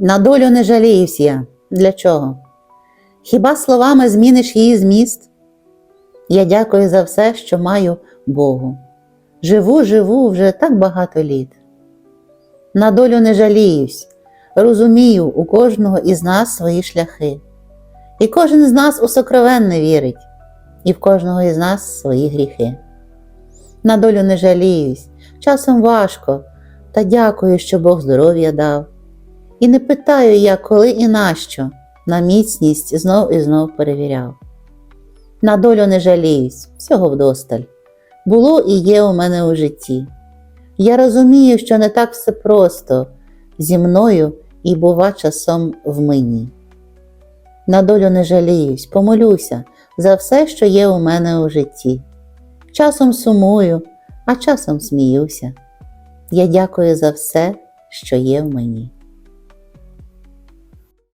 На долю не жаліюсь я. Для чого? Хіба словами зміниш її зміст? Я дякую за все, що маю Богу. Живу, живу вже так багато літ. На долю не жаліюсь, розумію у кожного із нас свої шляхи. І кожен з нас у сокровенне вірить, і в кожного із нас свої гріхи. На долю не жаліюсь, часом важко, та дякую, що Бог здоров'я дав. І не питаю я, коли і нащо, на міцність знов і знов перевіряв. На долю не жаліюсь, всього вдосталь. Було і є у мене у житті. Я розумію, що не так все просто зі мною і бува часом в мені. На долю не жаліюсь, помолюся за все, що є у мене у житті. Часом сумую, а часом сміюся. Я дякую за все, що є в мені.